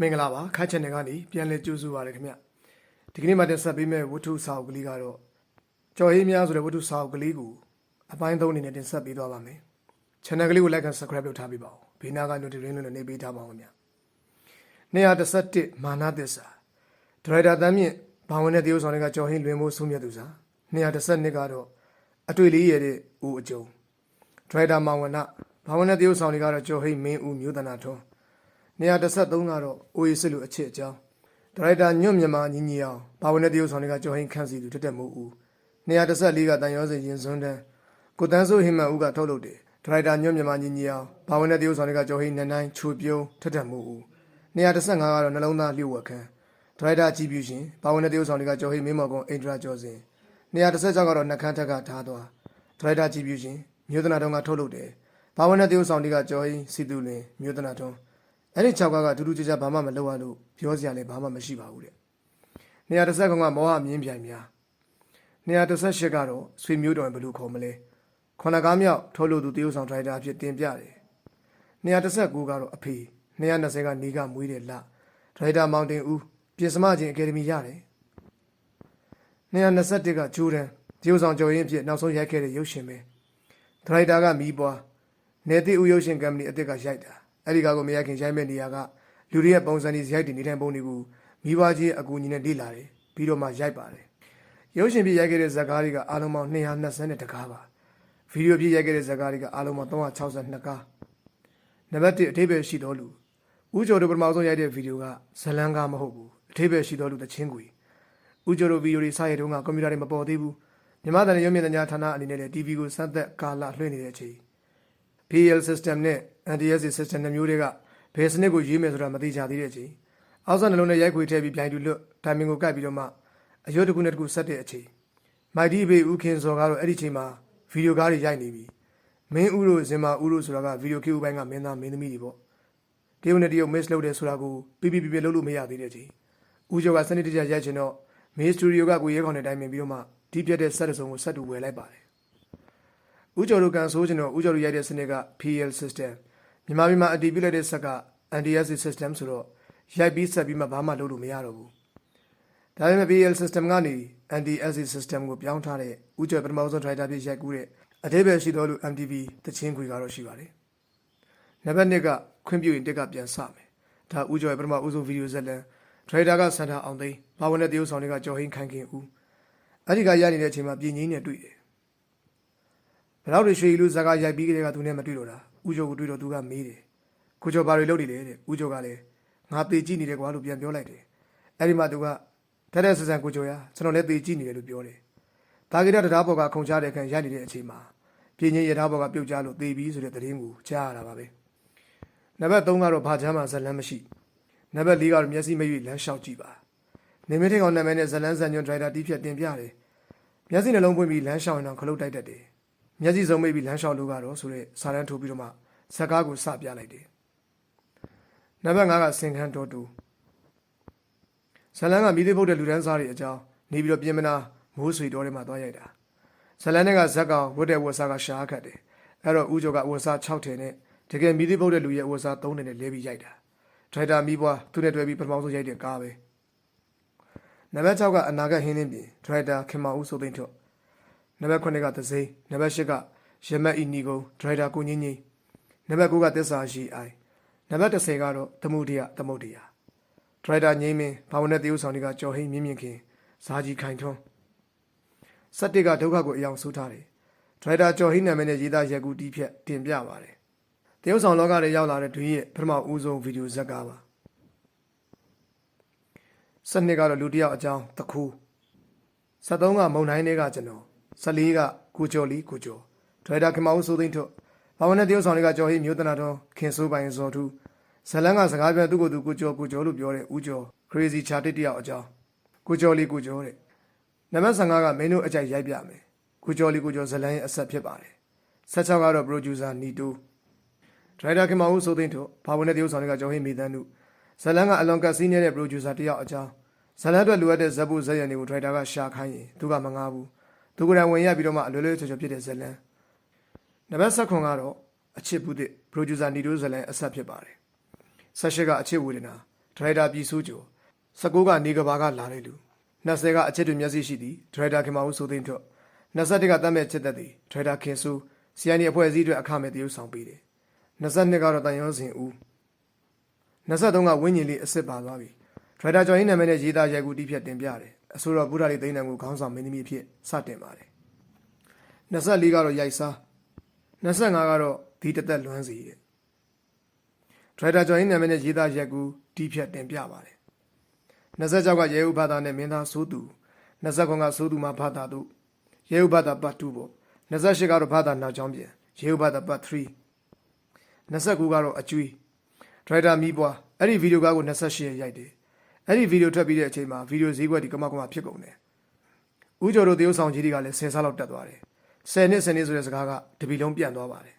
မင်္ဂလာပါခါချန်နယ်ကနေပြန်လည်ကြိုးဆိုပါရခင်ဗျဒီကနေ့မှတင်ဆက်ပေးမယ့်ဝတ္ထုစာအုပ်ကလေးကတော့ကြော်ဟေးများဆိုတဲ့ဝတ္ထုစာအုပ်ကလေးကိုအပိုင်းသုံးအနေနဲ့တင်ဆက်ပေးသွားပါမယ် channel ကလေးကို like and subscribe လုပ်ထားပေးပါဦးဘေးနားက notification လို့နေပေးထားပါဦးခင်ဗျ231မာနသစ္စာဒရိုက်တာတမ်းမြင့်ဘာဝင်တဲ့တရုပ်ဆောင်တွေကကြော်ဟေးလွင်မိုးဆုံးမြတ်သူစာ232ကတော့အတွေ့လေးရတဲ့ဦးအကျုံဒရိုက်တာမောင်ဝနဘာဝင်တဲ့တရုပ်ဆောင်တွေကတော့ကြော်ဟေးမင်းဦးမြို့တနာထွန်း 133ကတော့အိုအေစစ်လူအချစ်အကြောင်းဒါရိုက်တာညွန့်မြန်မာညီညီအောင်ဘာဝင်တဲ့တရုပ်ဆောင်တွေကကြော်ဟင်းခန့်စီသူတက်တက်မို့ဦး134ကတန်ရောစင်ရင်စွန်းတန်းကိုတန်းစိုးဟိမန်ဦးကထုတ်လုပ်တယ်ဒါရိုက်တာညွန့်မြန်မာညီညီအောင်ဘာဝင်တဲ့တရုပ်ဆောင်တွေကကြော်ဟင်းနန်းတိုင်းချူပြုံးတက်တက်မို့ဦး135ကတော့နှလုံးသားလျှို့ဝှက်ခန်းဒါရိုက်တာကြည်ပြူရှင်ဘာဝင်တဲ့တရုပ်ဆောင်တွေကကြော်ဟင်းမင်းမော်ကုန်းအင်ဒရာကျော်စင်136ကတော့နှကန်းထက်ကထားသွားဒါရိုက်တာကြည်ပြူရှင်မြို့သနာတုံးကထုတ်လုပ်တယ်ဘာဝင်တဲ့တရုပ်ဆောင်တွေကကြော်ဟင်းစီတူလင်မြို့သနာတုံး အဲ့ဒီ6ကကဒူးဒူးကြကြဘာမှမလုပ်ရလို့ပြောစရာလည်းဘာမှမရှိပါဘူးတဲ့။130ကောင်ကမောဟမြင်းပြိုင်များ138ကတော့ဆွေမျိုးတော်ဘယ်လိုခေါ်မလဲ။ခုနကားမြောက်ထုတ်လို့သူတရုတ်ဆောင်ဒရိုက်တာအဖြစ်တင်ပြတယ်။139ကတော့အဖေ120ကနေကမွေးတယ်လဒရိုက်တာမောင်တင်ဦးပြင်စမချင်းအကယ်ဒမီရတယ်။121ကဂျိုးဒန်တရုတ်ဆောင်ကျော်ရင်အဖြစ်နောက်ဆုံးရိုက်ခဲ့တဲ့ရုပ်ရှင်ပဲ။ဒရိုက်တာကမီးပွားနေတိဦးရုပ်ရှင်ကုမ္ပဏီအသစ်ကရိုက်တာ။ အဲ့ဒီကားကိုမရခင်ရိုက်မဲ့နေရာကလူတွေရဲ့ပုံစံတွေရိုက်တင်နေထိုင်ပုံတွေကိုမိဘကြီးအကူအညီနဲ့လေ့လာတယ်ပြီးတော့မှရိုက်ပါတယ်ရုပ်ရှင်ပြရိုက်ခဲ့တဲ့ဇာတ်ကားတွေကအားလုံးပေါင်း220တကားပါဗီဒီယိုပြရိုက်ခဲ့တဲ့ဇာတ်ကားတွေကအားလုံးပေါင်း362ကားနံပါတ်1အထိပ္ပယ်ရှိတော်လူဦးကျော်တို့ပထမဆုံးရိုက်တဲ့ဗီဒီယိုကဇလန်းကားမဟုတ်ဘူးအထိပ္ပယ်ရှိတော်လူတချင်းကွေဦးကျော်တို့ဗီဒီယိုတွေစရတဲ့တုန်းကကွန်ပျူတာတွေမပေါ်သေးဘူးမြမတန်ရုပ်မြင်သညာဌာနအနေနဲ့လည်း TV ကိုစမ်းသက်ကာလလွှင့်နေတဲ့အချိန် PL system နဲ့ NDS system နှစ်မျိုးတွေကဘယ်စနစ်ကိုရေးမယ်ဆိုတာမသိကြသေးတဲ့အချိန်အောက်ဆနှလုံးနဲ့ရိုက်ခွေထည့်ပြီးပြိုင်တူလွတ်တိုင်မင်ကိုကပ်ပြီးတော့မှအရွတ်တစ်ခုနဲ့တစ်ခုဆက်တဲ့အချိန်မိုက်ဒီဘေဦးခင်စော်ကတော့အဲ့ဒီချိန်မှာဗီဒီယိုကားတွေရိုက်နေပြီမင်းဦးတို့ဇင်မာဦးတို့ဆိုတာကဗီဒီယိုကေဦးပိုင်းကမင်းသားမင်းသမီးတွေပေါ့တရုတ်နဲ့တရုတ် miss လုပ်တယ်ဆိုတာကိုပြပြပြပြလုပ်လို့မရသေးတဲ့အချိန်ဦးကျော်ကစနစ်တကျရိုက်ချင်တော့မင်းစတူဒီယိုကကိုရဲခေါင်နဲ့တိုင်ပင်ပြီးတော့မှဒီပြတ်တဲ့ဆက်တစုံကိုဆက်တူဝယ်လိုက်ပါတယ် ဦးကျော်တို့ကန်ဆိုးချင်တော့ဦးကျော်တို့ရိုက်တဲ့စနစ်က PL system မြန်မာပြည်မှာအတည်ပြုလိုက်တဲ့ဆက်က NDS system ဆိုတော့ရိုက်ပြီးဆက်ပြီးမှဘာမှလုပ်လို့မရတော့ဘူးဒါပေမဲ့ PL system ကနေ NDS system ကိုပြောင်းထားတဲ့ဦးကျော်ပထမဆုံး driver ဖြစ်ရိုက်ကူးတဲ့အသေးပဲရှိတော်လူ MTV တချင်းခွေကတော့ရှိပါတယ်နံပါတ်1ကခွင့်ပြုရင်တစ်ကပြန်စမယ်ဒါဦးကျော်ရဲ့ပထမဦးဆုံးဗီဒီယိုဇက်လန် driver ကစန်တာအောင်သိန်းဘာဝင်တဲ့တရုပ်ဆောင်တွေကကြော်ဟင်းခိုင်ခင်ဦးအဲ့ဒီကရနေတဲ့အချိန်မှာပြင်ကြီးနဲ့တွေ့တယ် ဘယ်တော့ရွှေလူဇာကရိုက်ပြီးကလေးကသူနဲ့မတွေ့တော့တာဦးကျော်ကိုတွေ့တော့သူကမေးတယ်ကိုကျော်ဘာတွေလုပ်နေလဲတဲ့ဦးကျော်ကလည်းငါပေကြည့်နေတယ်ကွာလို့ပြန်ပြောလိုက်တယ်အဲ့ဒီမှာသူကတက်တဲ့ဆဆန်ကိုကျော်ရကျွန်တော်လည်းပေကြည့်နေတယ်လို့ပြောတယ်တာဂီရတရားဘော်ကခုံချတဲ့ခံရိုက်နေတဲ့အချိန်မှာပြင်းချင်းရထားဘော်ကပြုတ်ကျလို့သေပြီးဆိုတဲ့သတင်းကိုကြားရတာပါပဲနံပါတ်3ကတော့ဘာချမ်းမှာဇလန်းမရှိနံပါတ်4ကတော့မျက်စိမရွေ့လမ်းလျှောက်ကြည့်ပါနေမထင်ကောင်နာမည်နဲ့ဇလန်းဇန်ညွန်ဒရိုက်တာတီးဖြတ်တင်ပြတယ်မျက်စိနှလုံးပွင့်ပြီးလမ်းလျှောက်ရင်တော့ခလုတ်တိုက်တတ်တယ် မျက်စိစုံမိတ်ပြီးလမ်းလျှောက်လို့ကတော့ဆိုတဲ့စာတန်းထိုးပြီးတော့မှဇက်ကားကိုစပြလိုက်တယ်။နံပါတ်5ကစင်ခန်းတော်တူဇလန်းကမိသေးဖုတ်တဲ့လူဒန်းစားတွေအကြောင်းနေပြီးတော့ပြင်မနာမိုးဆွေတော်ထဲမှာသွားရိုက်တာ။ဇလန်းနဲ့ကဇက်ကောင်ဝတ်တဲ့ဝတ်စားကရှားခတ်တယ်။အဲ့တော့ဦးကျော်ကဝတ်စား6ထည်နဲ့တကယ်မိသေးဖုတ်တဲ့လူရဲ့ဝတ်စား3ထည်နဲ့လဲပြီးရိုက်တာ။ဒရိုက်တာမိဘွားသူနဲ့တွဲပြီးပထမဆုံးရိုက်တဲ့ကားပဲ။နံပါတ်6ကအနာဂတ်ဟင်းလင်းပြင်ဒရိုက်တာခင်မဦးစိုးသိန်းထွတ် နံပါတ်9ကသစိမ်းနံပါတ်10ကရမတ်အီနီကိုဒရိုက်တာကိုငင်းငင်းနံပါတ်9ကသစ္စာရှိအိုင်နံပါတ်10ကတော့သမုဒယသမုဒယဒရိုက်တာငိမ့်မင်းဘာဝင်တဲ့တရုပ်ဆောင်တွေကကြော်ဟိမြင့်မြင့်ခင်ဇာကြီးခိုင်ထွန်းစက်တစ်ကဒုက္ခကိုအယောင်ဆိုးထားတယ်ဒရိုက်တာကြော်ဟိနာမည်နဲ့ရေးသားရက်ကူတီးဖြတ်တင်ပြပါတယ်တရုပ်ဆောင်လောကထဲရောက်လာတဲ့တွင်ရဲ့ပထမဦးဆုံးဗီဒီယိုဇက်ကားပါစနစ်ကတော့လူတစ်ယောက်အကြောင်းတခု73ကမုံတိုင်းတွေကကျွန်တော် 14ကကိုကျော်လီကိုကျော်ဒရိုက်တာခင်မအောင်စိုးသိန်းထွတ်ဘာဝင်တဲ့တရုတ်ဆောင်တွေကကြော်ဟိမျိုးတနာတော်ခင်စိုးပိုင်ဇော်ထူးဇလန်းကစကားပြန်သူ့ကိုယ်သူကိုကျော်ကိုကျော်လို့ပြောတဲ့ဦးကျော် crazy ချာတစ်တယောက်အကြောင်းကိုကျော်လီကိုကျော်တဲ့နံပါတ်15ကမင်းတို့အကြိုက်ရိုက်ပြမယ်ကိုကျော်လီကိုကျော်ဇလန်းရဲ့အဆက်ဖြစ်ပါတယ်16ကတော့ producer နီတိုဒရိုက်တာခင်မအောင်စိုးသိန်းထွတ်ဘာဝင်တဲ့တရုတ်ဆောင်တွေကကြော်ဟိမိသန်းတို့ဇလန်းကအလွန်ကစီးနေတဲ့ producer တယောက်အကြောင်းဇလန်းအတွက်လိုအပ်တဲ့ဇက်ဖို့ဇက်ရံတွေကိုဒရိုက်တာကရှာခိုင်းရင်သူကမငားဘူး သူကလည်းဝင်ရပြီးတော့မှအလွယ်လွယ်ချောချောဖြစ်တဲ့ဇလန်နံပါတ်7ခွန်ကတော့အချစ်ဘူးတဲ့ producer နီတိုဇလန်အဆက်ဖြစ်ပါတယ်ဆက်ရှိကအချစ်ဝေဒနာဒရိုက်တာပြည်စုကျော်19ကနေကဘာကလာတဲ့လူ20ကအချစ်တွေမျက်စိရှိသည်ဒရိုက်တာခင်မဦးစိုးသိန်းထွတ်21ကတတ်မဲ့ချစ်သက်သည်ဒရိုက်တာခင်စုစီယန်ဒီအဖွဲ့အစည်းအတွက်အခမဲ့တရုပ်ဆောင်ပေးတယ်22ကတော့တန်ရုံးစင်ဦး23ကဝင်းညင်လေးအစ်စ်ပါသွားပြီဒရိုက်တာကျော်ရင်းနာမည်နဲ့ရေးသားရိုက်ကူတီးဖြတ်တင်ပြတယ် အဆိုတော်ဘုရားလေးသိန်းတန်ကိုခေါင်းဆောင်မင်းသမီးအဖြစ်စတင်ပါတယ်24ကတော့ရိုက်စား25ကတော့ဒီတသက်လွမ်းစီတဲ့ဒရိုက်တာကျော်ရင်းနာမည်နဲ့ရေးသားရိုက်ကူတီးဖြတ်တင်ပြပါတယ်26ကရဲဥဘာသာနဲ့မင်းသားစိုးသူ29ကစိုးသူမှာဘာသာတို့ရဲဥဘာသာပတ်2ပေါ့28ကတော့ဘာသာနောက်ကျောင်းပြန်ရဲဥဘာသာပတ်3 29ကတော့အကျွေးဒရိုက်တာမီးပွားအဲ့ဒီဗီဒီယိုကားကို28ရက်ရိုက်တယ် အဲ့ဒီဗီဒီယိုထွက်ပြီးတဲ့အချိန်မှာဗီဒီယိုဈေးကွက်ဒီကမကမဖြစ်ကုန်တယ်ဦးကျော်တို့တရုတ်ဆောင်ကြီးတွေကလည်း10ဆလောက်တက်သွားတယ်10နှစ်10နှစ်ဆိုတဲ့စကားကတပီလုံးပြန့်သွားပါတယ်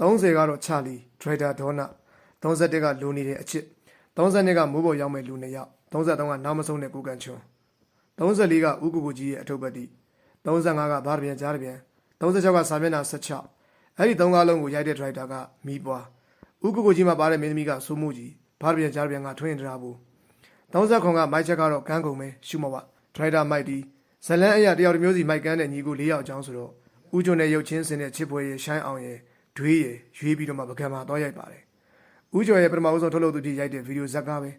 30ကတော့ချာလီဒရိုက်တာဒေါနာ31ကလူနေတဲ့အချစ်32ကမိုးပေါ်ရောက်မဲ့လူနှစ်ယောက်33ကနောက်မဆုံးတဲ့ကိုကန်ချွန်း34ကဥကူကူကြီးရဲ့အထုပ်ပတ်တိ35ကဘားပြန်ကြားပြန်36ကစာမျက်နှာ16အဲ့ဒီသုံးကားလုံးကိုရိုက်တဲ့ဒရိုက်တာကမီးပွားဥကူကူကြီးမှာပါတဲ့မင်းသမီးကစိုးမှုကြီး ဘားပြန်ကြားပြန်ကထွင်းထရာဘူး30ခွန်ကမိုက်ချက်ကတော့ကန်းကုန်ပဲရှုမဝဒရိုက်တာမိုက်တီဇလန်းအရာတယောက်တစ်မျိုးစီမိုက်ကန်းတဲ့ညီကို၄ယောက်အကြောင်းဆိုတော့ဦးကျွန်းနဲ့ရုပ်ချင်းစင်တဲ့ချစ်ပွဲရဲ့ရှိုင်းအောင်ရဲ့ဒွေးရဲ့ရွေးပြီးတော့မှပကံမှာတော့ရိုက်ပါတယ်ဦးကျော်ရဲ့ပထမဦးဆုံးထုတ်လုပ်သူတိရိုက်တဲ့ဗီဒီယိုဇက်ကားပဲ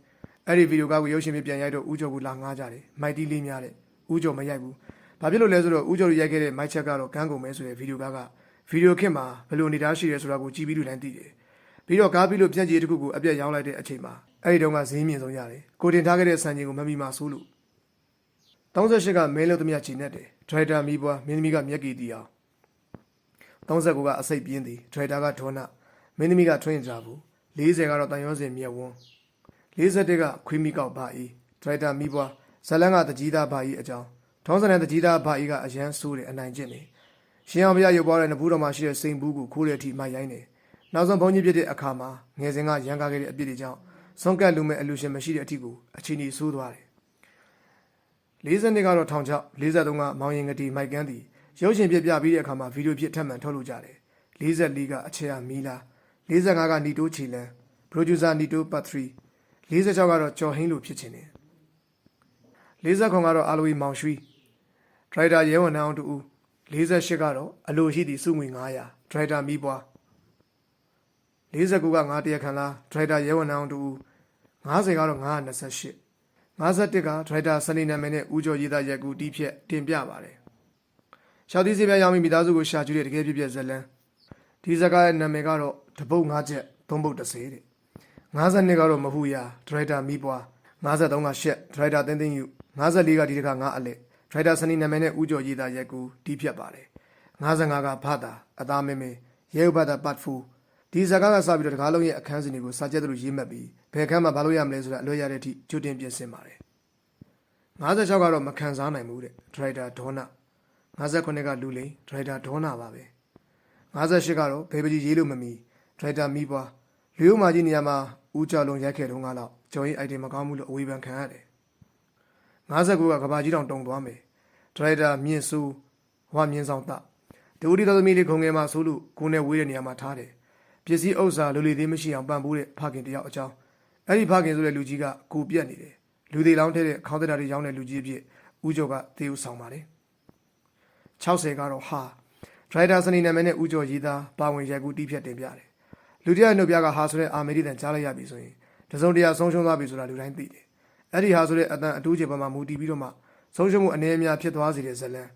အဲ့ဒီဗီဒီယိုကားကိုရုပ်ရှင်ပြပြန်ရိုက်တော့ဦးကျော်ကလာငားကြတယ်မိုက်တီလေးများတဲ့ဦးကျော်မရိုက်ဘူးဘာဖြစ်လို့လဲဆိုတော့ဦးကျော်ရိုက်ခဲ့တဲ့မိုက်ချက်ကတော့ကန်းကုန်ပဲဆိုတဲ့ဗီဒီယိုကားကဗီဒီယိုခင့်မှာဘယ်လိုအနေထားရှိရဲဆိုတာကိုကြည့်ပြီးလူတိုင်းသိတယ် ပြီးတော့ကားပြီးလို့ပြန်ကြည့်တစ်ခုကိုအပြတ်ရောင်းလိုက်တဲ့အချိန်မှာအဲ့ဒီတုန်းကဈေးမြင့်ဆုံးရတယ်ကိုတင်ထားခဲ့တဲ့စံချိန်ကိုမမီမှာဆိုးလို့38ကမဲလို့သမျှချိန်နဲ့တယ်ဒရိုက်တာမီးပွားမင်းသမီးကမျက်ကြည်တီအောင်39ကအစိတ်ပြင်းသည်ဒရိုက်တာကဒေါနာမင်းသမီးကထွင်းကြဘူး40ကတော့တန်ရောစင်မြက်ဝန်း41ကခွေးမီကောက်ပါဤဒရိုက်တာမီးပွားဇလန်းကတကြီးသားပါဤအကြောင်းထောင်းစံတဲ့တကြီးသားပါဤကအရန်ဆိုးတယ်အနိုင်ကျင့်နေရှင်အောင်ဘုရားရုပ်ပွားတဲ့နဘူးတော်မှာရှိတဲ့စိန်ဘူးကိုခိုးတဲ့အထိမှရိုင်းနေ နောက်ဆုံးဘုန်းကြီးပြတဲ့အခါမှာငယ်စဉ်ကရန်ကားခဲ့တဲ့အပြစ်တွေကြောင့်ဆုံးကတ်လူမဲ့အလူရှင်မရှိတဲ့အထိကိုအချင်းကြီးဆိုးသွားတယ်40နှစ်ကတော့ထောင်ချောက်43ကမောင်ရင်ငတီမိုက်ကန်းတီရုပ်ရှင်ပြပြပြီးတဲ့အခါမှာဗီဒီယိုဖြစ်ထပ်မံထုတ်လုပ်ကြတယ်44ကအခြေအမီလာ45ကနီတိုးချီလန်ပရိုဂျူဆာနီတိုးပတ်3 46ကတော့ကျော်ဟင်းလို့ဖြစ်ချင်တယ်50ခွန်ကတော့အာလိုဝီမောင်ရွှီဒရိုက်တာရဲဝန်အောင်တူ48ကတော့အလိုရှိသည့်စုငွေ900ဒရိုက်တာမီးပွား 49ကငါတရခန်လားဒရိုက်တာရဲဝန်အောင်တူ90ကတော့928 51ကဒရိုက်တာစနေနာမည်နဲ့ဦးကျော်ရေးသားရက်ကူတီးဖြက်တင်ပြပါတယ်ရှောက်သီးစေးပြရောင်းပြီးမိသားစုကိုရှာကျူးတဲ့တကယ်ပြပြဇလန်းဒီဇာတ်ကားရဲ့နာမည်ကတော့တပုတ်5ချက်3ပုတ်30တဲ့52ကတော့မဟုတ်ရဒရိုက်တာမီးပွား53ကရှက်ဒရိုက်တာတင်းတင်းယူ54ကဒီတခါ9အလက်ဒရိုက်တာစနေနာမည်နဲ့ဦးကျော်ရေးသားရက်ကူတီးဖြက်ပါတယ်55ကဘာသာအသားမင်းမင်းရဲဥပဒါပတ်ဖူ ဒီဇာတ်ကားကစပြီးတော့တကားလုံးရဲ့အခန်းစဉ်တွေကိုစာကျက်သလိုရေးမှတ်ပြီးဘယ်ခန်းမှာဘာလို့ရမလဲဆိုတာအလွယ်ရတဲ့အထိကြိုတင်ပြင်ဆင်ပါတယ်56ကတော့မခံစားနိုင်ဘူးတဲ့ဒရိုက်တာဒေါနာ59ကလူလိန်ဒရိုက်တာဒေါနာပါပဲ58ကတော့ဘေဘကြီးရေးလို့မမီဒရိုက်တာမီးပွားလူယုံမာကြီးနေရာမှာဦးကြော်လုံးရိုက်ခဲ့တုန်းကတော့ကျော်ရင်အိုက်တင်မကောင်းဘူးလို့အဝေဖန်ခံရတယ်59ကကဘာကြီးတောင်တုံသွားမယ်ဒရိုက်တာမြင့်စုဟွာမြင့်ဆောင်တာဒူဒီတော်သမီးလေးခုံငယ်မှာဆိုလို့ကိုနဲ့ဝေးတဲ့နေရာမှာထားတယ် ပစ္စည်းဥစ္စာလူလီသေးမရှိအောင်ပံ့ပိုးတဲ့ဖခင်တယောက်အကြောင်းအဲ့ဒီဖခင်ဆိုတဲ့လူကြီးကကိုပြက်နေတယ်လူသေးလောင်းထဲတဲ့ခေါင်းသက်တာတွေရောင်းတဲ့လူကြီးအဖြစ်ဦးကျော်ကသေဦးဆောင်ပါတယ်60ကတော့ဟာဒရိုက်တာစနေနာမည်နဲ့ဦးကျော်ရေးသားပါဝင်ရိုက်ကူတီးဖြတ်တင်ပြတယ်လူတရားနှုတ်ပြကဟာဆိုတဲ့အာမေရိကန်ကြားလိုက်ရပြီဆိုရင်တစုံတရာဆုံးရှုံးသွားပြီဆိုတာလူတိုင်းသိတယ်အဲ့ဒီဟာဆိုတဲ့အတန်အတူးချေပေါ်မှာမူတည်ပြီးတော့မှဆုံးရှုံးမှုအနေအများဖြစ်သွားစေတဲ့ဇလန်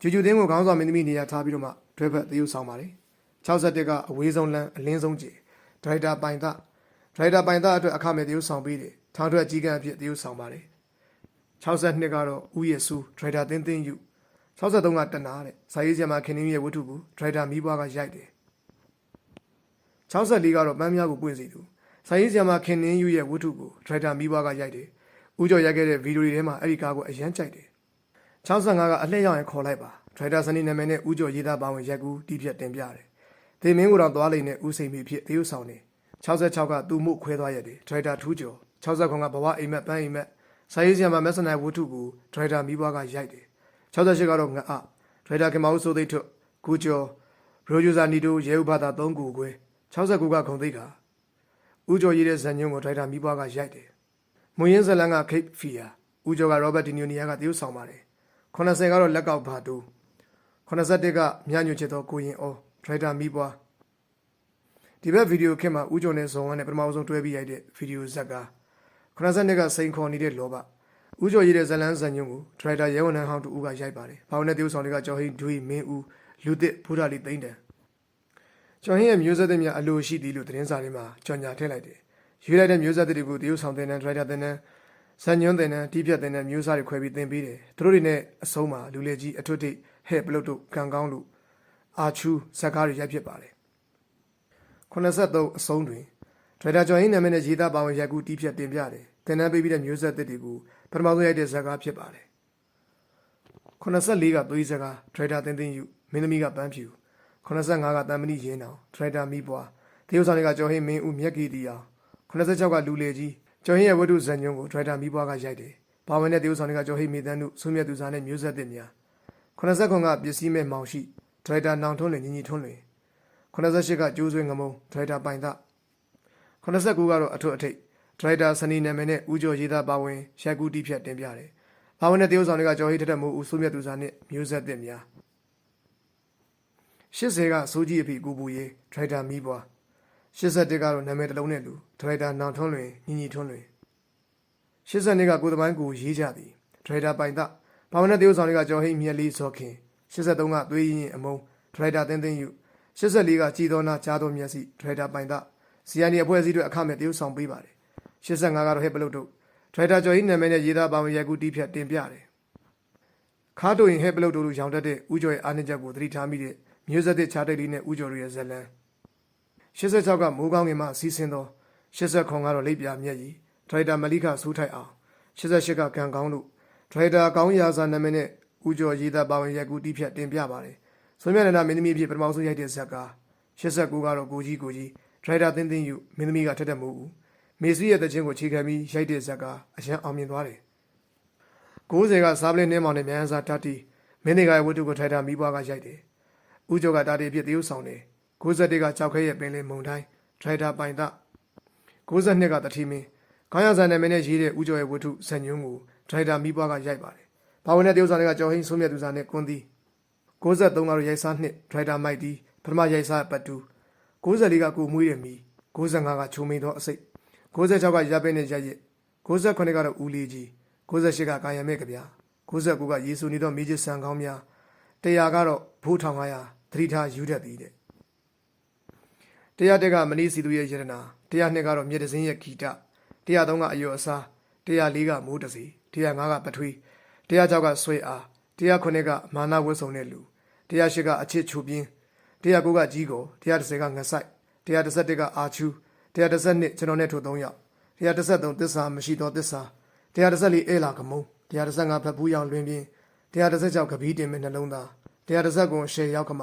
ဂျူဂျူတင်းကိုခေါင်းဆောင်မင်းသမီးနေရာထားပြီးတော့မှတွဲဖက်သေဦးဆောင်ပါတယ် 61ကအဝေးဆုံးလမ်းအလင်းဆုံးကျေဒရိုက်တာပိုင်သားဒရိုက်တာပိုင်သားအတွက်အခမဲ့သေဦးဆောင်ပေးတယ်ထောင်ထွက်ကြီးကန်းအဖြစ်သေဦးဆောင်ပါတယ်62ကတော့ဦးရစုဒရိုက်တာတင်းတင်းယူ63ကတနာတဲ့စာရေးဆရာမခင်င်းရဲ့ဝတ္ထုကိုဒရိုက်တာမီးပွားကရိုက်တယ်64ကတော့ပန်းများကိုပွင့်စီသူစာရေးဆရာမခင်င်းယူရဲ့ဝတ္ထုကိုဒရိုက်တာမီးပွားကရိုက်တယ်ဦးကျော်ရိုက်ခဲ့တဲ့ဗီဒီယိုတွေထဲမှာအဲ့ဒီကားကိုအရန်ကြိုက်တယ်65ကအလှည့်ရောက်ရင်ခေါ်လိုက်ပါဒရိုက်တာစနေနာမည်နဲ့ဦးကျော်ရေးသားပါဝင်ရက်ကူတီးဖြတ်တင်ပြတယ် ဒေမင်းကိုတော့သွားလိမ့်နဲ့ဦးစိန်မိဖြစ်သေုပ်ဆောင်နေ66ကသူ့မှုခွဲသွားရတယ်ဒရိုက်တာထူးကျော်60ခွန်ကဘဝအိမ်မက်ပန်းအိမ်မက်စာရေးဆရာမမက်ဆန်နိုင်ဝတ္ထုကိုဒရိုက်တာမီးပွားကရိုက်တယ်68ကတော့ငါအဒရိုက်တာခင်မဦးစိုးသိထွတ်ကူကျော်ဘရိုဂျူဇာနီတိုရဲဥဘာသာ3ခုခွဲ69ကခုံသိက္ခာဦးကျော်ရေးတဲ့ဇန်ညွန့်ကိုဒရိုက်တာမိဘကရိုက်တယ်မွန်ရင်းဇလန်ကခိတ်ဖီယာဦးကျော်ကရောဘတ်ဒီနီယိုနီယာကတရုတ်ဆောင်ပါတယ်80ကတော့လက်ကောက်ဘာတူ81ကမြညွချစ်သောကိုရင်အော ဒရိုက်တာမိဘဒီဘက်ဗီဒီယိုခက်မှာဦးကျော်နဲ့ဇော်ဝမ်းနဲ့ပထမဆုံးတွဲပြီးရိုက်တဲ့ဗီဒီယိုဇက်က82ကစိန်ခေါ်နေတဲ့လောဘဦးကျော်ရေးတဲ့ဇလန်းဇန်ညွန့်ကိုဒရိုက်တာရဲဝန်ထမ်းဟောင်းတူဦးကရိုက်ပါတယ်။ဘောင်နဲ့တရုတ်ဆောင်တွေကကျော်ဟိန်းဒွေမင်းဦးလူသစ်ဖူးဒါလီသိန်းတန်ကျော်ဟင်းရဲ့မျိုးဆက်တွေများအလိုရှိသည်လို့သတင်းစာတွေမှာကြော်ညာထည့်လိုက်တယ်။ရွေးလိုက်တဲ့မျိုးဆက်တွေကိုတရုတ်ဆောင်တဲ့နဲ့ဒရိုက်တာတဲ့နဲ့ဇန်ညွန့်တဲ့နဲ့တီးပြတ်တဲ့နဲ့မျိုးစားတွေခွဲပြီးသင်ပေးတယ်။သူတို့တွေနဲ့အဆုံးမှာလူလေကြီးအထွတ်ထိပ်ဟဲ့ပလုတ်တို့ကံကောင်းလို့ အာချူဇက်ကားတွေရိုက်ဖြစ်ပါတယ်။83အဆုံးတွင်ဒရိုက်တာကျော်ဟင်းနာမည်နဲ့ရေးသားပါဝင်ရိုက်ကူးတီးပြတ်တင်ပြတယ်။တင်နန်းပေးပြီးတဲ့မျိုးဆက်တွေကိုပထမဆုံးရိုက်တဲ့ဇက်ကားဖြစ်ပါတယ်။84ကသွေးစကားဒရိုက်တာတင်းတင်းယူမင်းသမီးကပန်းဖြူ85ကတန်မဏိရင်းအောင်ဒရိုက်တာမိပွားတရုတ်ဆောင်တွေကကျော်ဟင်းမင်းဦးမြက်ကြီးတီအောင်86ကလူလေကြီးကျော်ဟင်းရဲ့ဝတ္ထုဇန်ညုံကိုဒရိုက်တာမိပွားကရိုက်တယ်။ပါဝင်တဲ့တရုတ်ဆောင်တွေကကျော်ဟင်းမိတန်းတို့ဆုမြတ်သူစားနဲ့မျိုးဆက်သစ်များ89ကပစ္စည်းမဲ့မောင်ရှိ ဒရိုက်တာနောင်ထွန်းလင်ညီညီထွန်းလင်88ကကျိုးဆွေးငမုံဒရိုက်တာပိုင်သား89ကတော့အထွတ်အထိပ်ဒရိုက်တာစနီနာမည်နဲ့ဦးကျော်ရေးသားပါဝင်ရိုက်ကူးတီးဖြတ်တင်ပြတယ်။ပါဝင်တဲ့တရုတ်ဆောင်တွေကကျော်ဟိထက်ထက်မို့ဦးစုမြတ်သူစားနဲ့မျိုးဆက်သစ်များ80ကစိုးကြီးအဖေကိုပူရေးဒရိုက်တာမီးပွား81ကတော့နာမည်တစ်လုံးနဲ့လူဒရိုက်တာနောင်ထွန်းလွင်ညီညီထွန်းလွင်82ကကိုသမိုင်းကိုရေးကြသည်ဒရိုက်တာပိုင်သားပါဝင်တဲ့တရုတ်ဆောင်တွေကကျော်ဟိမြက်လေးစောခင် 83ကသွေးရင်အမုံဒရိုက်တာတင်းတင်းယူ84ကကြည်တော်နာကြားတော်မျက်စိဒရိုက်တာပိုင်သားစီယန်ဒီအဖွဲ့အစည်းတွေအခမဲ့တရုတ်ဆောင်ပေးပါတယ်85ကတော့ဟဲ့ပလုတ်တို့ဒရိုက်တာကျော်ဟိနာမည်နဲ့ရေးသားပါဝင်ရိုက်ကူးတီးဖြတ်တင်ပြတယ်ခါတိုရင်ဟဲ့ပလုတ်တို့လိုရောင်တက်တဲ့ဥကျော်ရဲ့အားနည်းချက်ကိုသတိထားမိတဲ့မျိုးဆက်တဲ့ခြားတိတ်လေးနဲ့ဥကျော်ရဲ့ဇလန်86ကမိုးကောင်းငင်မှစီးဆင်းသော89ကတော့လိပ်ပြမျက်ရည်ဒရိုက်တာမလိခစူးထိုက်အောင်88ကကံကောင်းလို့ဒရိုက်တာကောင်းရာဇာနာမည်နဲ့ ဥကျော်ရေးသားပါဝင်ရိုက်ကူးတီးဖြတ်တင်ပြပါတယ်ဆွေမြတ်နန္ဒမင်းသမီးဖြစ်ပထမဆုံးရိုက်တဲ့ဇက်ကား89ကတော့ကိုကြီးကိုကြီးဒရိုက်တာတင်းတင်းယူမင်းသမီးကထက်တဲ့မို့ဦးမေဆွေရဲ့တခြင်းကိုခြေခံပြီးရိုက်တဲ့ဇက်ကအရန်အောင်မြင်သွားတယ်90ကစားပလင်းနှင်းမောင်နဲ့မြန်စာတတ်တီမင်းတွေကရဲ့ဝတ္ထုကိုထိုက်တာမိဘကရိုက်တယ်ဦးကျော်ကတာတီဖြစ်တရုပ်ဆောင်တယ်91ကကြောက်ခဲရဲ့ပင်လယ်မုန်တိုင်းဒရိုက်တာပိုင်တာ92ကတတိမင်းခေါင်းရဆန်နာမည်နဲ့ရေးတဲ့ဦးကျော်ရဲ့ဝတ္ထုဇန်ညွန်းကိုဒရိုက်တာမိဘကရိုက်ပါတယ် ဘာဝင်တဲ့တရုပ်ဆောင်တွေကကျော်ဟင်းဆုံးမြတ်သူစာနဲ့ကွန်တီ63ကတော့ရိုက်စားနှစ်ဒရိုက်တာမိုက်တီပထမရိုက်စားပတ်တူ94ကကိုမွေးတယ်မီ95ကချုံမိန်သောအစိတ်96ကရပ်ပဲနဲ့ရက်ရက်98ကတော့ဦးလေးကြီး98ကကာယမဲ့ကြဗျာ99ကယေရှုနေသောမိကြီးဆန်ကောင်းများ100ကတော့ဘိုး1500သတိထားယူတတ်သည်တဲ့100တက်ကမနီးစီသူရဲ့ယရနာ102ကတော့မြေတစင်းရဲ့ဂီတ103ကအယောအစား104ကမိုးတစီ105ကပထွေး 106ကဆွေအား109ကမာနဝတ်ဆောင်တဲ့လူ108ကအချစ်ချူပြင်း109ကကြီးကို130ကငဆိုင်131ကအာချူ132ကျွန်တော်နဲ့ထို့3ယောက်133သစ္စာမရှိသောသစ္စာ134အေလာကမုံ135ဖက်ဘူးရောင်လွင်ပြင်း136ကပီးတင်မဲ့နှလုံးသား130ကိုရှယ်ရောက်ကမ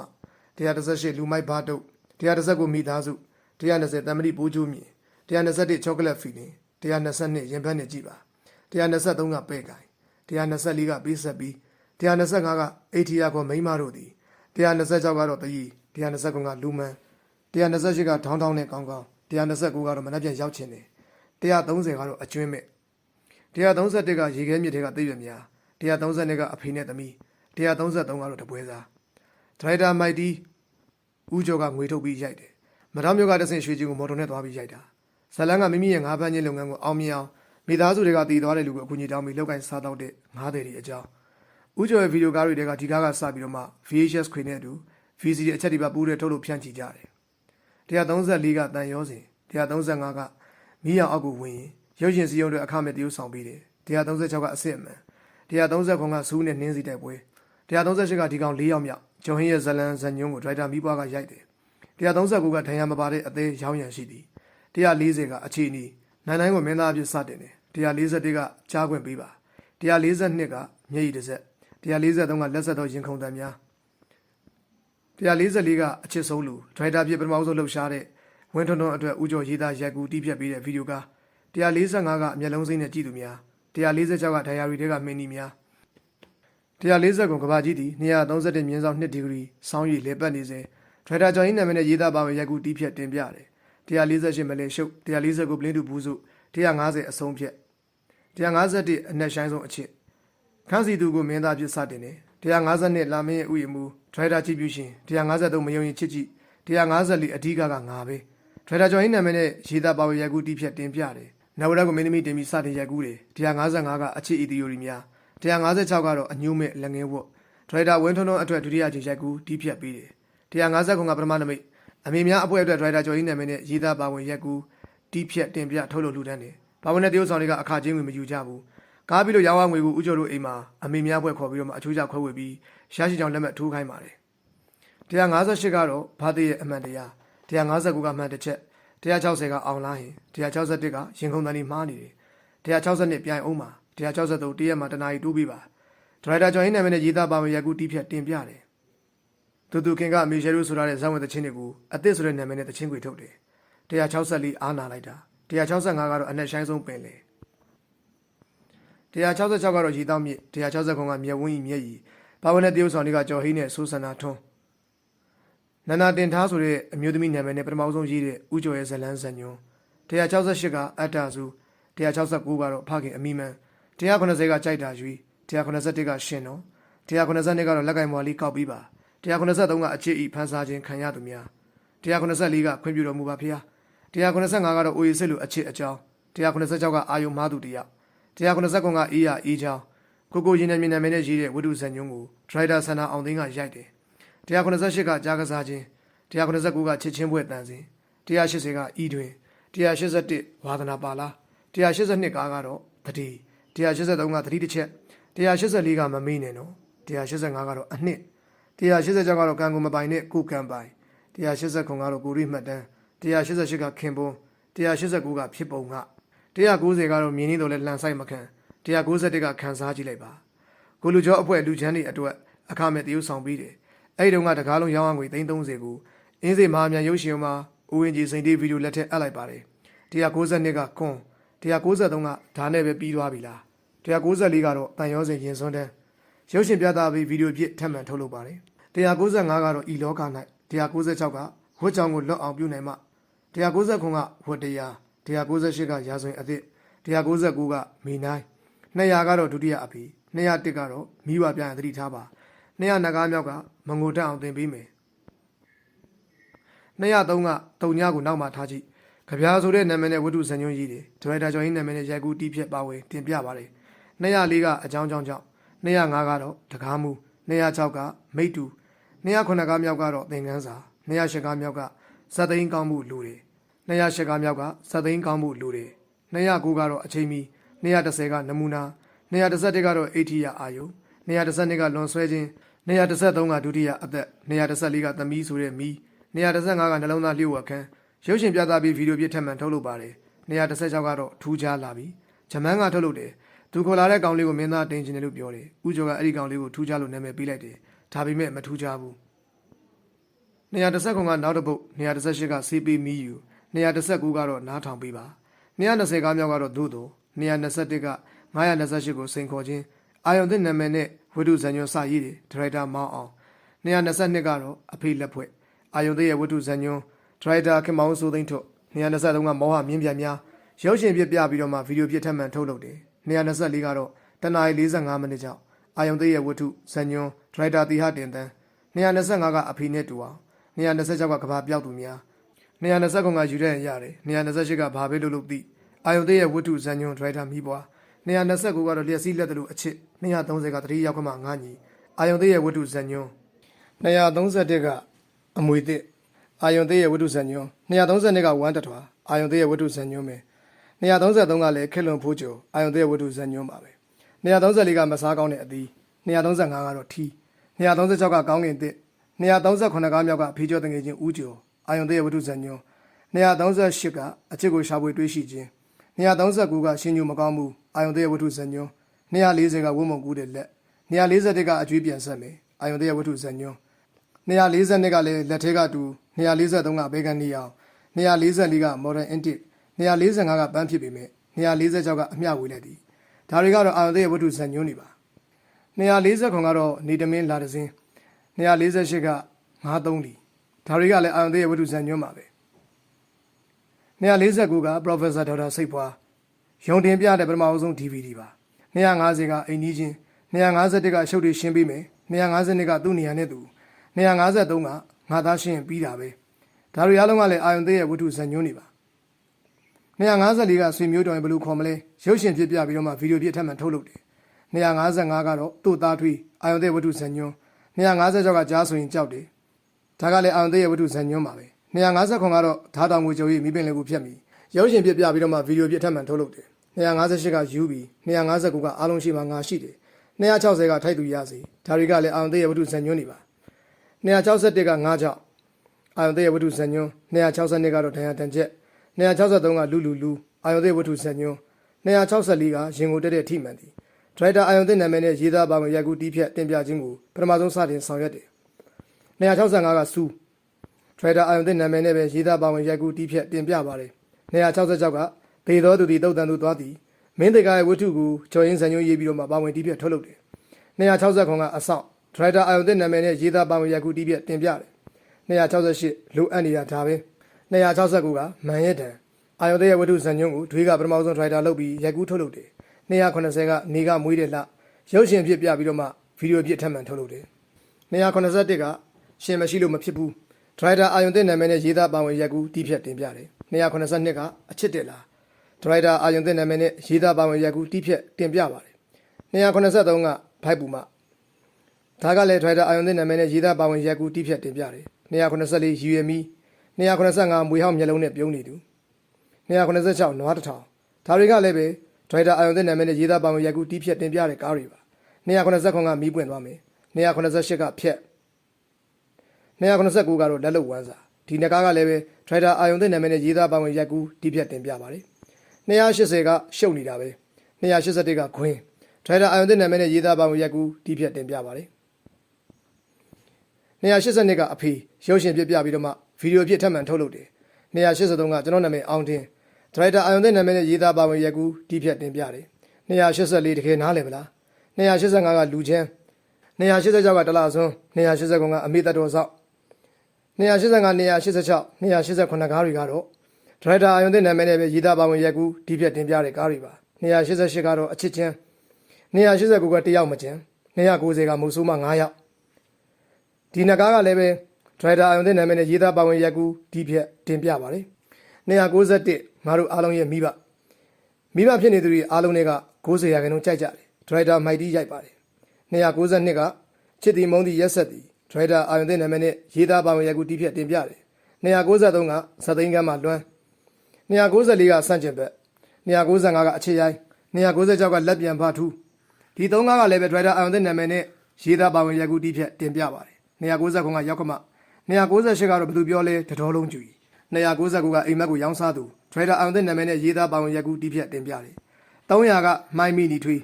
138လူမိုက်ဘာတုတ်130ကိုမိသားစု120တမ္ပတိပိုးကျိုးမြင်121ချောကလက်ဖီလင်122ရင်ဘတ်နဲ့ကြည်ပါ123ကပဲ့ကိုင် 124ကပေးဆက်ပြီး125ကအေထီယာကိုမိန်းမတို့သည်126ကတော့တကြီး129ကလူမန်128ကထောင်းထောင်းနဲ့ကောင်းကောင်း129ကတော့မနှက်ပြန်ရောက်ချင်တယ်130ကတော့အကျွင်းမဲ့131ကရေခဲမြစ်တွေကသိရများ132ကအဖေနဲ့သမီး133ကတော့တပွဲစားဒရိုက်တာမိုက်တီဦးကျော်ကငွေထုတ်ပြီးရိုက်တယ်မတော်မျိုးကတဆင်ရွှေကြီးကိုမော်တော်နဲ့သွားပြီးရိုက်တာဇလန်းကမိမိရဲ့ငါးပန်းချင်းလုပ်ငန်းကိုအောင်မြင်အောင် မိသားစုတွေကတည်သွားတဲ့လူကိုအကူအညီတောင်းပြီးလောက်ကင်စားတော့တဲ့ငါးသည်တွေအကြောင်းဦးကျော်ရဲ့ဗီဒီယိုကားတွေကဒီကားကစပြီးတော့မှ VHS ခွေနဲ့အတူ VCD အချက်တွေပါပူးတဲ့ထုတ်လို့ဖြန့်ချီကြတယ်134ကတန်ရောစဉ်135ကမီးရောင်အောက်ကိုဝင်ရင်ရုပ်ရှင်စီယုံတွေအခမဲ့တရုပ်ဆောင်ပေးတယ်136ကအစ်စ်အမှန်139ကစူးနဲ့နှင်းစီတိုက်ပွဲ138ကဒီကောင်၄ယောက်မြောက်ဂျုံဟင်းရဲ့ဇလန်ဇညုံကိုဒရိုက်တာမိဘကရိုက်တယ်139ကဒဏ်ရာမပါတဲ့အသေးရောင်းရံရှိသည်140ကအခြေအနေ နိုင်နိုင်ကိုမင်းသားအဖြစ်စတင်တယ်141ကကြားခွင့်ပေးပါ142ကမျက်ရည်တစ်စက်143ကလက်ဆက်သောရင်ခုန်တံများ144ကအချစ်ဆုံးလူဒရိုက်တာဖြစ်ပထမဆုံးလှုပ်ရှားတဲ့ဝင်းထွန်းထွန်းအတွက်ဦးကျော်ရေးသားရိုက်ကူးတီးဖြတ်ပေးတဲ့ဗီဒီယိုကား145ကအမျက်လုံးစိမ့်နဲ့ကြည့်သူများ146ကဒိုင်ယာရီတွေကမင်းနီများ140ကွန်ကဘာကြီးသည်231မြင်းဆောင်2ဒီဂရီစောင်းရည်လေပတ်နေစဉ်ဒရိုက်တာကျော်ကြီးနာမည်နဲ့ရေးသားပါဝင်ရိုက်ကူးတီးဖြတ်တင်ပြတယ် 148မလဲရှုပ်149ပလင်းတူဘူးစု150အဆုံးဖြတ်151အနက်ရှိုင်းဆုံးအချစ်ခန်းစီသူကိုမင်းသားဖြစ်စတင်တယ်152လာမင်းရဲ့ဥယျာဉ်မူဒရိုက်တာကြည့်ပြရှင်153မယုံရင်ချစ်ကြည့်154အဓိကကငါပဲဒရိုက်တာကျော်ဟင်းနာမည်နဲ့ရေးသားပါဝရိုက်ကူးတီးဖြတ်တင်ပြတယ်နဝရတ်ကိုမင်းသမီးတင်ပြီးစတင်ရိုက်ကူးတယ်155ကအချစ်အီတီယိုရီများ156ကတော့အညိုးမဲ့လက်ငင်းဝတ်ဒရိုက်တာဝင်းထွန်းထွန်းအတွက်ဒုတိယကြိမ်ရိုက်ကူးတီးဖြတ်ပေးတယ်159ကပထမနမိတ် အမေများအဖွဲ့အတွက်ဒရိုက်တာကျော်ဟင်းနာမည်နဲ့ရေးသားပါဝင်ရိုက်ကူးတီးဖြတ်တင်ပြထုတ်လုပ်လူတန်းတယ်ပါဝင်တဲ့တရုတ်ဆောင်တွေကအခါချင်းဝင်မယူကြဘူးကားပြီးလို့ရောင်းဝငွေကိုဥကျော်တို့အိမ်မှာအမေများဖွဲ့ခေါ်ပြီးတော့မှအချိုးကျခွဲဝေပြီးရရှိကြောင်လက်မှတ်ထိုးခိုင်းပါတယ်158ကတော့ဘာသေးရဲ့အမှန်တရား159ကအမှန်တစ်ချက်160ကအောင်လားရင်161ကရင်ခုန်တန်းလေးမှားနေတယ်162ပြိုင်အောင်ပါ163တရက်မှာတနာရီတိုးပြီးပါဒရိုက်တာကျော်ဟင်းနာမည်နဲ့ရေးသားပါဝင်ရက်ကူတီးဖြတ်တင်ပြတယ် တူတူခင်ကအမေရှယ်ရိုးဆိုရတဲ့ဇာတ်ဝင်သချင်းတွေကိုအသစ်ဆိုတဲ့နာမည်နဲ့သချင်းခွေထုတ်တယ်164အားနာလိုက်တာ165ကတော့အနက်ရှိုင်းဆုံးပင်လေ166ကတော့ရေတောက်မြစ်160ခုကမြက်ဝင်းကြီးမြက်ကြီးပါဝင်တဲ့တရုတ်ဆောင်တွေကကြော်ဟိနဲ့ဆိုးဆန္ဒထွန်းနန္နာတင်ထားဆိုတဲ့အမျိုးသမီးနာမည်နဲ့ပထမဆုံးရေးတဲ့ဥကျော်ရဲ့ဇလန်းဇညွန်း168ကအတ္တစု169ကတော့ဖခင်အမိမန်190ကကြိုက်တာရွေး181ကရှင်တော်182ကတော့လက်ကင်မွာလေးကောက်ပြီးပါ 183ကအချစ်ဤဖန်ဆာခြင်းခံရသူများ184ကခွင့်ပြုတော်မူပါဖေဟာ185ကတော့အိုရီစစ်လူအချစ်အကြောင်း186ကအာယုံမားသူတယောက်189ကအေးရအေးချောင်းကိုကိုရင်နဲ့မြင်နာမည်နဲ့ရေးတဲ့ဝိတုဇန်ညုံကိုဒရိုက်တာဆန္ဒအောင်သိန်းကရိုက်တယ်198ကကြားကစားခြင်း189ကချစ်ချင်းပွဲတန်စင်180ကဤတွင်181ဝါသနာပါလား182ကားကတော့တတိ183ကတတိတစ်ချက်184ကမမေးနဲ့နော်185ကတော့အနှစ် 186ကတော့ကံကိုမပိုင်နဲ့ကိုကံပိုင်180ခုကတော့ကိုရိမှတ်တမ်း188ကခင်ပွန်း189ကဖြစ်ပုံက190ကတော့မြင်းနေတော့လဲလှန်ဆိုင်မခံ191ကခံစားကြည့်လိုက်ပါကိုလူကျော်အဖွဲ့လူချမ်းတွေအတွက်အခမဲ့တရုပ်ဆောင်ပြီးတယ်အဲ့ဒီတုန်းကတကားလုံးရောင်းအောင်ငွေ330ကိုအင်းစိမာမြန်ရုပ်ရှင်မှာဦးဝင်ကြီးစိန်တေးဗီဒီယိုလက်ထက်အပ်လိုက်ပါတယ်192ကကွန်193ကဓာတ်နဲ့ပဲပြီးသွားပြီလား194ကတော့တန်ရောစင်ရင်စွန်းတန်း ရုပ်ရှင်ပြသပြီးဗီဒီယိုပြစ်ထပ်မံထုတ်လုပ်ပါတယ်195ကတော့ဤလောက၌196ကဝတ်ကြောင်ကိုလွတ်အောင်ပြုနိုင်မှ199ကဝတ်တရား198ကရာဇဝင်အသစ်199ကမိနိုင်200ကတော့ဒုတိယအပီ201ကတော့မိဘပြန်သတိထားပါ200နဂါးမြောက်ကမငိုတက်အောင်သင်ပေးမယ်203ကတုံညကိုနောက်မှထားကြည့်ကြပြားဆိုတဲ့နာမည်နဲ့ဝတ္ထုဇန်ညွှန်းကြီးတွေဒရိုက်တာကျော်ဟင်းနာမည်နဲ့ရိုက်ကူးတီးဖြတ်ပါဝင်တင်ပြပါတယ်204ကအကြောင်းကြောင့်ကြောင့် 205ကတော့တကားမှု206ကမိတ်တူ209ကမြောက်ကတော့သင်္ကန်းစာ208ကမြောက်ကဇတ်သိန်းကောင်းမှုလူတွေ208ကမြောက်ကဇတ်သိန်းကောင်းမှုလူတွေ209ကတော့အချိန်မီ210ကနမူနာ211ကတော့အိဋ္ဌိယအာယု212ကလွန်ဆွဲခြင်း213ကဒုတိယအသက်214ကသမီးဆိုတဲ့မီး215ကနှလုံးသားလျှို့ဝှက်ခန်းရုပ်ရှင်ပြသပြီးဗီဒီယိုပြထက်မှန်ထုတ်လုပ်ပါတယ်216ကတော့ထူးခြားလာပြီဂျမန်ကထုတ်လုပ်တယ် သူခေါ်လာတဲ့ကောင်လေးကိုမင်းသားတင်ချင်တယ်လို့ပြောတယ်ဥကျော်ကအဲ့ဒီကောင်လေးကိုထူးခြားလို့နာမည်ပေးလိုက်တယ်ဒါပေမဲ့မထူးခြားဘူး219ကနောက်တစ်ပုတ်218ကစီပီမီယူ219ကတော့နားထောင်ပေးပါ220ကမြောက်ကတော့သို့တော့221က928ကိုစိန်ခေါ်ခြင်းအာယုံသစ်နာမည်နဲ့ဝိတုဇန်ညွန်စရေးတယ်ဒရိုက်တာမောင်းအောင်222ကတော့အဖေလက်ဖွဲ့အာယုံသစ်ရဲ့ဝိတုဇန်ညွန်ဒရိုက်တာခင်မောင်စိုးသိန်းထွတ်223ကမောဟမြင်းပြန်များရုပ်ရှင်ပြပြပြီးတော့မှဗီဒီယိုပြထက်မှန်ထုတ်လုပ်တယ် 224ကတော့တနအီ45မိနစ်ကြောင့်အာယုံသေးရဲ့ဝတ္ထုဇန်ညွန်ဒရိုက်တာတီဟာတင်တန်း225ကအဖေနဲ့တူအောင်226ကကဘာပြောက်သူများ229ကယူတဲ့ရတယ်228ကဘာပဲလို့လို့သိအာယုံသေးရဲ့ဝတ္ထုဇန်ညွန်ဒရိုက်တာမိဘွား229ကတော့လျက်စီးလက်တလူအချစ်230ကတတိရောက်ခမငါညီအာယုံသေးရဲ့ဝတ္ထုဇန်ညွန်231ကအမွေသစ်အာယုံသေးရဲ့ဝတ္ထုဇန်ညွန်232ကဝမ်းတထွာအာယုံသေးရဲ့ဝတ္ထုဇန်ညွန်ပဲ 233ကလည်းခက်လွန်ဖိုးကျော်အာယုံသေးရဲ့ဝတ္ထုဇန်ညွန်ပါပဲ234ကမစားကောင်းတဲ့အသီး235ကတော့ထီ236ကကောင်းကင်သစ်238ကမြောက်ကဖေးကျော်တငယ်ချင်းဦးကျော်အာယုံသေးရဲ့ဝတ္ထုဇန်ညွန်238ကအချစ်ကိုရှာဖွေတွေးရှိခြင်း239ကရှင်ညူမကောင်းမှုအာယုံသေးရဲ့ဝတ္ထုဇန်ညွန်240ကဝုံမုံကူးတဲ့လက်241ကအကျွေးပြန်ဆက်မယ်အာယုံသေးရဲ့ဝတ္ထုဇန်ညွန်242ကလည်းလက်ထဲကတူ243ကဘေကန်နီအောင်244က modern antique 245ကပန်းဖြစ်ပေမဲ့246ကအမျှဝေလိုက်သည်ဒါတွေကတော့အာရုံသေးရဲ့ဝတ္ထုဇန်ညွန်းနေပါ240ခွန်ကတော့နေတမင်းလာတစင်း248က93လီဒါတွေကလည်းအာရုံသေးရဲ့ဝတ္ထုဇန်ညွန်းပါပဲ249က Professor ဒေါက်တာစိတ်ဖွာရုံတင်ပြတဲ့ပထမအဆုံး DVD ပါ250ကအိမ်ကြီးချင်း251ကအရှုပ်တွေရှင်းပေးမယ်252ကသူ့နေရာနဲ့သူ253ကငါသားရှင်းပြီးတာပဲဒါတွေအားလုံးကလည်းအာယုံသေးရဲ့ဝတ္ထုဇာညွှန်းနေပါ 254ကဆွေမျိုးတော်ရင်ဘယ်လိုခေါ်မလဲရုပ်ရှင်ဖြစ်ပြပြီးတော့မှဗီဒီယိုပြထပ်မှန်ထုတ်လုပ်တယ်255ကတော့သူ့သားထွေးအာယုံသေးဝတ္ထုဇာညွှန်း256ကကြားဆိုရင်ကြောက်တယ်ဒါကလည်းအာယုံသေးရဲ့ဝတ္ထုဇာညွှန်းပါပဲ250ခွန်ကတော့ဓာတ်တောင်ကိုကြုံရမိပင်လေးကိုဖြတ်မိရုပ်ရှင်ပြပြပြီးတော့မှဗီဒီယိုပြထပ်မှန်ထုတ်လုပ်တယ်258က UB 259ကအားလုံးရှိမှငါရှိတယ်260ကထိုက်သူရစီဒါတွေကလည်းအာယုံသေးရဲ့ဝတ္ထုဇာညွှန်းနေပါ261က9ကြောက်အာယုံသေးရဲ့ဝတ္ထုဇာညွှန်း262ကတော့ဒဏ်ရာတန်ချက် 263ကလူလူလူအာယုံသေးဝတ္ထုဇာညွှန်း264ကရင်ကိုတက်တဲ့အထိမှန်သည်ဒရိုက်တာအာယုံသေးနာမည်နဲ့ရေးသားပါဝင်ရိုက်ကူးတီးဖြတ်တင်ပြခြင်းကိုပထမဆုံးစတင်ဆောင်ရွက်တယ်265ကစူးဒရိုက်တာအာယုံသေးနာမည်နဲ့ပဲရေးသားပါဝင်ရိုက်ကူးတီးဖြတ်တင်ပြပါတယ်266ကဘေသောသူသည်တုတ်တန်သူသွားသည်မင်းတေကရဲ့ဝတ္ထုကိုကျော်ရင်းဇံညွှန်းရေးပြီးတော့မှပါဝင်တီးဖြတ်ထုတ်လုပ်တယ်260ခွန်ကအဆောက်ဒရိုက်တာအာယုံသေးနာမည်နဲ့ရေးသားပါဝင်ရိုက်ကူးတီးဖြတ်တင်ပြတယ်268လိုအပ်နေတာဒါပဲ 269ကမန်ရက်တံအာယုံသေးရဲ့ဝတ္ထုဇံညွှန်းကိုဒွေးကပထမဆုံးဒရိုက်တာလုပ်ပြီးရိုက်ကူးထုတ်လုပ်တယ်280ကနေကမွေးတဲ့လရုပ်ရှင်ဖြစ်ပြပြီးတော့မှဗီဒီယိုပြထပ်မံထုတ်လုပ်တယ်281ကရှင်မရှိလို့မဖြစ်ဘူးဒရိုက်တာအာယုံတဲ့နာမည်နဲ့ရေးသားပါဝင်ရက်ကူတီးဖြတ်တင်ပြတယ်282ကအချစ်တယ်လားဒရိုက်တာအာယုံတဲ့နာမည်နဲ့ရေးသားပါဝင်ရက်ကူတီးဖြတ်တင်ပြပါတယ်283ကဖိုက်ပူမဒါကလည်းဒရိုက်တာအာယုံတဲ့နာမည်နဲ့ရေးသားပါဝင်ရက်ကူတီးဖြတ်တင်ပြတယ်284 UME 285မွေ ဟောင်းမျက်လုံးနဲ့ပြုံးနေသူ286နွားတစ်ထောင်ဒါတွေကလည်းပဲဒရိုက်တာအာယုံတဲ့နာမည်နဲ့ရေးသားပါဝင်ရိုက်ကူးတီးဖြတ်တင်ပြတဲ့ကားတွေပါ289ကမီးပွင့်သွားမယ်288ကဖြက်289ကတော့လက်လုံဝမ်းစာဒီနှစ်ကားကလည်းပဲဒရိုက်တာအာယုံတဲ့နာမည်နဲ့ရေးသားပါဝင်ရိုက်ကူးတီးဖြတ်တင်ပြပါတယ်280ကရှုပ်နေတာပဲ281ကခွင်းဒရိုက်တာအာယုံတဲ့နာမည်နဲ့ရေးသားပါဝင်ရိုက်ကူးတီးဖြတ်တင်ပြပါတယ်282ကအဖေရုပ်ရှင်ပြပြပြီးတော့မှ ဗီဒီယိုအဖြစ်ထပ်မံထုတ်လုပ်တယ်283ကကျွန်တော်နာမည်အောင်တင်ဒရိုက်တာအာယုံတဲ့နာမည်နဲ့ရေးသားပါဝင်ရက်ကူတီးဖြတ်တင်ပြတယ်284တကယ်နားလည်မလား285ကလူချင်း286ကတလားစွန်း289ကအမေတတော်ဆောက်285 286 289ကားတွေကတော့ဒရိုက်တာအာယုံတဲ့နာမည်နဲ့ပဲရေးသားပါဝင်ရက်ကူတီးဖြတ်တင်ပြတဲ့ကားတွေပါ288ကတော့အချစ်ချင်း289ကတယောက်မချင်း290ကမုတ်ဆိုးမ9ယောက်ဒီနှစ်ကားကလည်းပဲ ဒရိုက်တာအာယုံတဲ့နာမည်နဲ့ရေးသားပါဝင်ရက်ကူတီးဖြတ်တင်ပြပါတယ်291ငါတို့အားလုံးရဲ့မိဘမိဘဖြစ်နေသူတွေအားလုံးတွေက90ရာခိုင်နှုန်းကြိုက်ကြတယ်ဒရိုက်တာမိုက်တီရိုက်ပါတယ်292ကချစ်တီမုံတီရက်ဆက်တီဒရိုက်တာအာယုံသိနာမည်နဲ့ရေးသားပါဝင်ရိုက်ကူတီးဖြတ်တင်ပြတယ်293ကဇသိန်းကမ်းမှာလွမ်း294ကစန့်ကျင်ဘက်295ကအချစ်ရိုင်း296ကလက်ပြန်ဖထူးဒီသုံးကားကလည်းပဲဒရိုက်တာအာယုံသိနာမည်နဲ့ရေးသားပါဝင်ရိုက်ကူတီးဖြတ်တင်ပြပါတယ်299ကရောက်ကမ 298ကတော့ဘယ်သူပြောလဲတတော်လုံးကျူကြီး299ကအိမ်မက်ကိုရောင်းစားသူဒရိုက်တာအာယုံသိနာမည်နဲ့ရေးသားပါဝင်ရက်ကူတီးဖြတ်တင်ပြတယ်300ကမိုင်းမီနီထွေး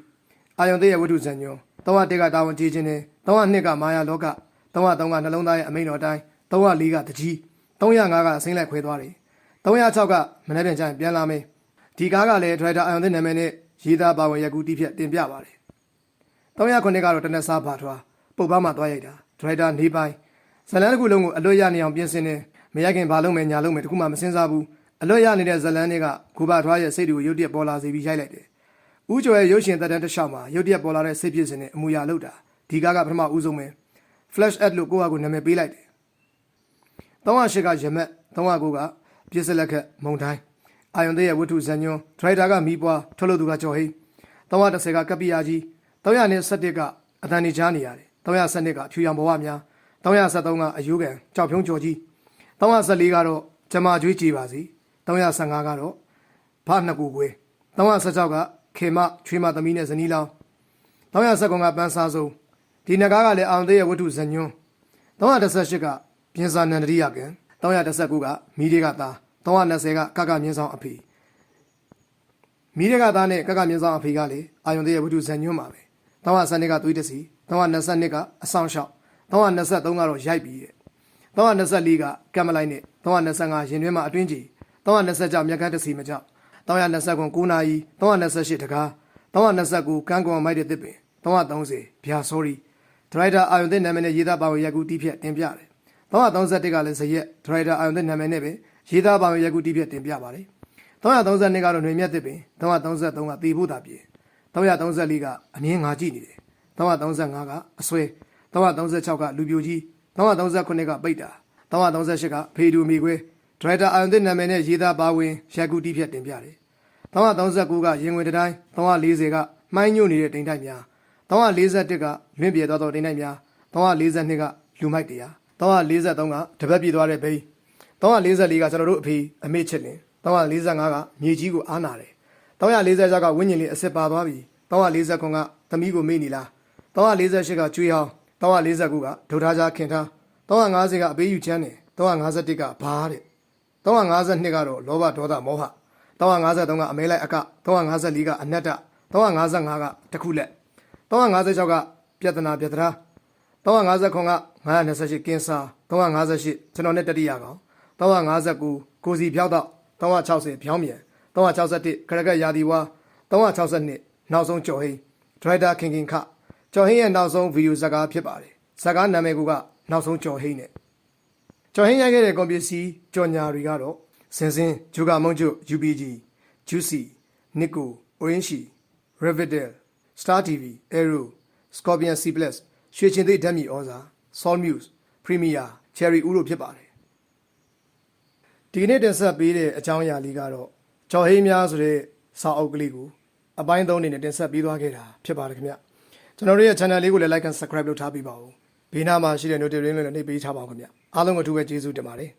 အာယုံသိရဲ့ဝတ္ထုဇံညွန်301ကတာဝန်ကြီးခြင်းနဲ့302ကမာယာလောက303ကနှလုံးသားရဲ့အမိန်တော်တိုင်း304ကတကြီး305ကအစိမ့်လိုက်ခွဲသွားတယ်306ကမနေ့ပြန်ကျရင်ပြန်လာမယ်ဒီကားကလည်းဒရိုက်တာအာယုံသိနာမည်နဲ့ရေးသားပါဝင်ရက်ကူတီးဖြတ်တင်ပြပါတယ်309ကတော့တနက်စားပါထွားပုတ်ပားမှသွားရိုက်တာဒရိုက်တာနေပိုင်း ဇလန်းတစ်ခုလုံးကိုအလွတ်ရနေအောင်ပြင်ဆင်နေမရခင်ဘာလုပ်မယ်ညာလုပ်မယ်တခုမှမစင်စားဘူးအလွတ်ရနေတဲ့ဇလန်းတွေကကိုဘထွားရဲ့စိတ်တွေကိုရုတ်တရက်ပေါ်လာစေပြီးရိုက်လိုက်တယ်။ဦးကျော်ရဲ့ရုပ်ရှင်သက်တမ်းတစ်လျှောက်မှာရုတ်တရက်ပေါ်လာတဲ့စိတ်ဖြစ်စဉ်နဲ့အမူအရာလောက်တာဒီကားကပထမဦးဆုံးပဲ Flash Ad လို့ကိုယ့်ဟာကိုနာမည်ပေးလိုက်တယ်။308ကရမက်309ကပြစ်စလက်ခက်မုံတိုင်းအာယုံသေးရဲ့ဝတ္ထုဇန်ညွန်းဒရိုက်တာကမီးပွားထုတ်လုပ်သူကကျော်ဟိ310ကကပီယာကြီး317ကအတန်နေချားနေရတယ်312ကဖြူရောင်ဘဝများ 373ကအယူကန်ကြောက်ဖြုံးကျော်ကြီး314ကတော့ဂျမာကျွေးကြည်ပါစီ315ကတော့ဖနှစ်ကူကွေး316ကခေမချွေးမသမီးနဲ့ဇနီးလောင်း319ကပန်းစားစုံဒီနဂါးကလည်းအောင်သေးရဲ့ဝတ္ထုဇညွန်း318ကပြင်စာနန္ဒရိယကံ319ကမိတွေကသား320ကကကမြင်းဆောင်အဖေမိတွေကသားနဲ့ကကမြင်းဆောင်အဖေကလည်းအာယုန်သေးရဲ့ဝတ္ထုဇညွန်းပါပဲ320ကသွေးတစီ322ကအဆောင်ရှောက် 323ကတော့ရိုက်ပြီးတဲ့324ကကမ်မလိုက်နဲ့325ရင်တွင်းမှာအတွင်းကြီး320ကြောင့်မြက်ကန်းတစီမကြောက်329 9နာရီ328တကား329ကန်းကွန်မိုက်တဲ့တစ်ပင်330ဗျာ sorry ဒရိုက်တာအာယုန်တဲ့နာမည်နဲ့ရေးသားပါဝင်ရက်ကူတီးဖြတ်တင်ပြတယ်331ကလည်းဇရက်ဒရိုက်တာအာယုန်တဲ့နာမည်နဲ့ပဲရေးသားပါဝင်ရက်ကူတီးပြတင်ပြပါတယ်332ကတော့ຫນွေမြတ်သစ်ပင်333ကတေဖို့တာပြေ334ကအမြင်ငါကြည့်နေတယ်335ကအဆွဲ 336ကလူပြိုကြီး339ကပိတ်တာ338ကဖေဒူမီခွဲဒရိုက်တာအာယွန်သစ်နာမည်နဲ့ရေးသားပါဝင်ရက်ကူတီးပြတင်ပြတယ်339ကရင်ဝင်တိုင်း340ကမှိုင်းညို့နေတဲ့တိမ်တိုက်များ341ကလွင့်ပြေသွားသောတိမ်တိုက်များ342ကလူမိုက်တရား343ကတပတ်ပြေသွားတဲ့ဘိန်း344ကကျွန်တော်တို့အဖေအမေချစ်လင်345ကမြေကြီးကိုအားနာတယ်346ကဝိညာဉ်လေးအစ်စ်ပါသွားပြီ349ကသမီးကိုမေ့နေလား348ကကျွေးဟောင်း 349ကဒုထားကြခင်ထား350ကအပေးယူချမ်းတယ်351ကဘာတဲ့352ကတော့လောဘဒေါသမောဟ353ကအမဲလိုက်အက354ကအနတ္တ355ကတခုလက်356ကပြဿနာပြဿနာ359က928ကင်းစာ358ကျွန်တော်နဲ့တတိယကောင်359ကိုစီဖြောက်တော့360ဖြောင်းမြန်361ခရကက်ရာဒီဝါ362နောက်ဆုံးကြော်ဟိန်းဒရိုက်တာခင်ခင်ခ ကြော်ဟိန်းရဲ့နောက်ဆုံးဗီဒီယိုဇာတ်ကားဖြစ်ပါတယ်ဇာတ်ကားနာမည်ကနောက်ဆုံးကြော်ဟိန်းနဲ့ကြော်ဟိန်းရိုက်ခဲ့တဲ့ကွန်ပျူစီကြော်ညာတွေကတော့စင်စင်ဂျူကာမုံကျု UPG Juicy Nico Orange Revital Star TV Aero Scorpion C+ ရွှေချင်းသိဓာတ်မြေဩဇာ Sol Muse Premier Cherry ဥတို့ဖြစ်ပါတယ်ဒီကနေ့တင်ဆက်ပေးတဲ့အကြောင်းအရာလေးကတော့ကြော်ဟိန်းများဆိုတဲ့စာအုပ်ကလေးကိုအပိုင်း၃အနေနဲ့တင်ဆက်ပေးသွားခဲ့တာဖြစ်ပါတယ်ခင်ဗျ ကျွန်တော်တို့ရဲ့ channel လေးကိုလည်း like and subscribe လုပ်ထားပေးပါဦးဘေးနားမှာရှိတဲ့ notification လေးလည်းနှိပ်ပေးထားပါဦးခင်ဗျအားလုံးကိုအထူးပဲကျေးဇူးတင်ပါတယ်